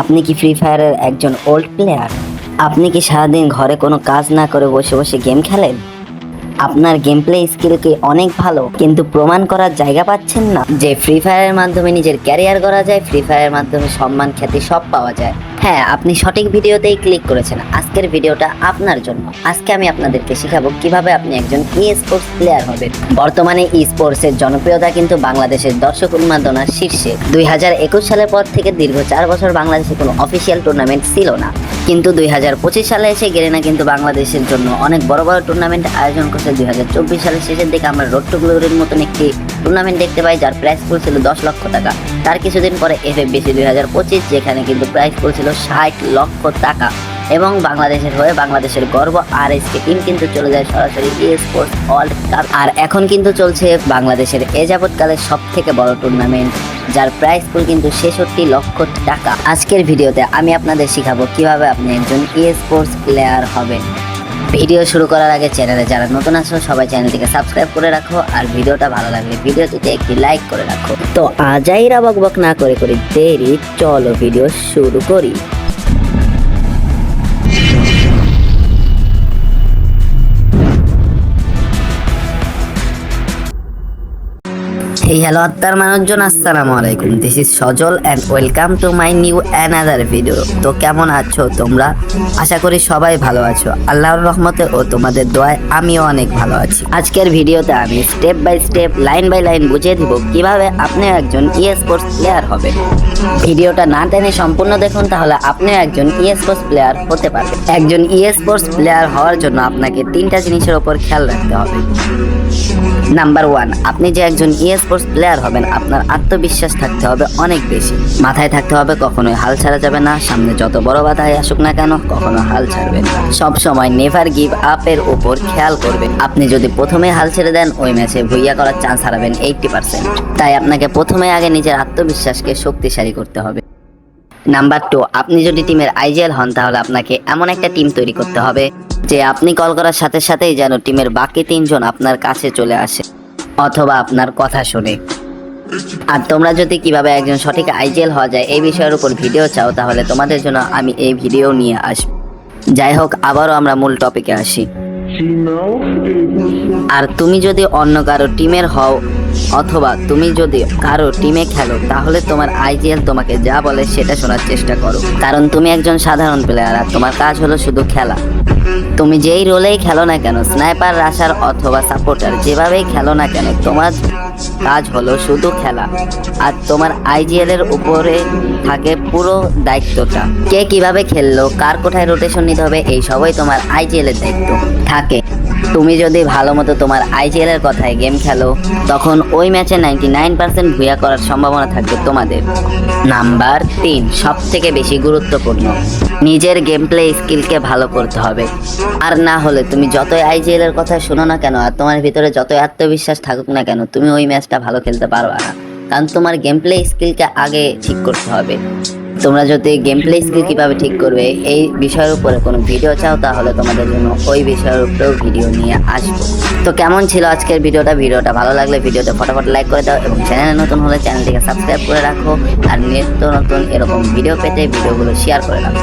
আপনি কি ফ্রি ফায়ারের একজন ওল্ড প্লেয়ার আপনি কি সারাদিন ঘরে কোনো কাজ না করে বসে বসে গেম খেলেন? আপনার গেম প্লে স্কিল কি অনেক ভালো, কিন্তু প্রমাণ করার জায়গা পাচ্ছেন না? যে ফ্রি ফায়ারের মাধ্যমে নিজের ক্যারিয়ার করা যায় ফ্রি ফায়ারের মাধ্যমে সম্মান, খ্যাতি সব পাওয়া যায়। হ্যাঁ আপনি সঠিক ভিডিওতেই ক্লিক করেছেন। আজকের ভিডিওটা আপনার জন্য। আজকে আমি আপনাদেরকে শেখাবো কীভাবে আপনি একজন ই স্পোর্টস প্লেয়ার হবেন। বর্তমানে ই স্পোর্টসের জনপ্রিয়তা কিন্তু বাংলাদেশের দর্শক উন্মাদনার শীর্ষে। দুই হাজার একুশ সালের পর থেকে দীর্ঘ চার বছর বাংলাদেশে কোনো অফিসিয়াল টুর্নামেন্ট ছিল না। কিন্তু দুই হাজার পঁচিশ সালে এসে গেরেনা কিন্তু বাংলাদেশের জন্য অনেক বড় বড় টুর্নামেন্ট আয়োজন করছে। দুই হাজার চব্বিশ সালের শেষের দিকে আমরা রোড টু গ্লোরির মতন একটি টুর্নামেন্ট দেখতে পাই, যার প্রাইস পুল ছিল দশ লক্ষ টাকা। তার কিছুদিন পরে এফ এফ বিসি দুই হাজার পঁচিশ, যেখানে কিন্তু প্রাইস পুল ছিল ষাট লক্ষ টাকা। এবং বাংলাদেশের হয়ে বাংলাদেশের গর্ব আর এস কে টিম কিন্তু চলে যায় সরাসরি ই স্পোর্টস ওয়ার্ল্ড কাপ আর এখন কিন্তু চলছে বাংলাদেশের এ যাবৎকালের সব থেকে বড় টুর্নামেন্ট যার প্রাইস পুল কিন্তু ছেষট্টি লক্ষ টাকা। আজকের ভিডিওতে আমি আপনাদের শেখাবো কীভাবে আপনি একজন ই স্পোর্টস প্লেয়ার হবেন। ভিডিও শুরু করার আগে চ্যানেলে যারা নতুন আসো সবাই চ্যানেলটিকে সাবস্ক্রাইব করে রাখো আর ভিডিওটা ভালো লাগলে ভিডিওটিতে একটি লাইক করে রাখো। তো আজাইরা বকবক না করে করি দেরি, চলো ভিডিও শুরু করি। এই হ্যালো আত্মার মানুষজন, আসসালামু আলাইকুম। This is Sajal and welcome to my new another video তো কেমন আছো তোমরা? আশা করি সবাই ভালো আছো। আল্লাহর রহমতে ও তোমাদের দোয়ায় আমিও অনেক ভালো আছি। আজকের ভিডিওতে আমি step by step line by line বুঝিয়ে দিব কীভাবে আপনি একজন ই স্পোর্টস প্লেয়ার হবেন। ভিডিওটা না টেনে সম্পূর্ণ দেখুন, তাহলে আপনিও একজন ই স্পোর্টস প্লেয়ার হতে পারবেন। একজন ই স্পোর্টস প্লেয়ার হওয়ার জন্য আপনাকে তিনটা জিনিসের উপর খেয়াল রাখতে হবে। নাম্বার ওয়ান আপনি যে একজন ই স্পোর্টস প্লেয়ার হবেন, আপনার আত্মবিশ্বাস থাকতে হবে অনেক বেশি। মাথায় থাকতে হবে কখনোই হাল ছাড়া যাবে না, সামনে যত বড় বাধাই আসুক না কেন, কখনো হাল ছাড়বেন না। সব সময় নেভার গিভ আপের উপর খেয়াল করবেন। আপনি যদি প্রথমে হাল ছেড়ে দেন, ওই ম্যাচে ভুইয়া করার চান্স হারাবেন এইটটি পার্সেন্ট তাই আপনাকে প্রথমে আগে নিজের আত্মবিশ্বাসকে শক্তিশালী করতে হবে। নাম্বার টু আপনি যদি টিমের আইজিএল হন, তাহলে আপনাকে এমন একটা টিম তৈরি করতে হবে যে আপনি কল করার সাথে সাথেই যেন টিমের বাকি তিনজন আপনার কাছে চলে আসে অথবা আপনার কথা শুনে। আর তোমরা যদি কীভাবে একজন সঠিক আইজিএল হওয়া যায় এই বিষয়ের উপর ভিডিও চাও তাহলে তোমাদের জন্য আমি এই ভিডিও নিয়ে আসব। যাই হোক আবারও আমরা মূল টপিকে আসি। আর তুমি যদি অন্য কারও টিমের হও অথবা তুমি যদি কারও টিমে খেলো, তাহলে তোমার আইজিএল তোমাকে যা বলে সেটা শোনার চেষ্টা করো। কারণ তুমি একজন সাধারণ প্লেয়ার আর তোমার কাজ হলো শুধু খেলা। তুমি যেই রোলেই খেলো না কেন স্নাইপার রাশার অথবা সাপোর্টার যেভাবেই খেলো না কেন, তোমার কাজ হলো শুধু খেলা। আর তোমার আইজিএল এর উপরে থাকে পুরো দায়িত্বটা। কে কীভাবে খেললো, কার কোথায় রোটেশন নিতে হবে, এই সবই তোমার আইজিএল এর দায়িত্ব। থাকে। তুমি যদি ভালো মতো তোমার আইজিএল এর কথায় গেম খেলো, তখন ওই ম্যাচে নাইনটি নাইন পার্সেন্ট ভুয়া করার সম্ভাবনা থাকবে তোমাদের। নাম্বার তিন সব থেকে বেশি গুরুত্বপূর্ণ, নিজের গেম প্লে স্কিলকে ভালো করতে হবে। আর না হলে তুমি যতই আইজিএল এর কথা শোনো না কেন, আর তোমার ভিতরে যতই আত্মবিশ্বাস থাকুক না কেন, তুমি ওই ম্যাচটা ভালো খেলতে পারবা না। কারণ তোমার গেম প্লে স্কিলকে আগে ঠিক করতে হবে। তোমরা যদি গেম প্লে স্কিল কীভাবে ঠিক করবে এই বিষয়ের উপরে কোনো ভিডিও চাও, তাহলে তোমাদের জন্য ওই বিষয়ের উপরেও ভিডিও নিয়ে আসব। তো কেমন ছিল আজকের ভিডিওটা ভিডিওটা ভালো লাগলে ভিডিওটা ফটোফট লাইক করে দাও এবং চ্যানেলে নতুন হলে চ্যানেলটিকে সাবস্ক্রাইব করে রাখো। আর নিত্য নতুন এরকম ভিডিও পেতে ভিডিওগুলো শেয়ার করে রাখো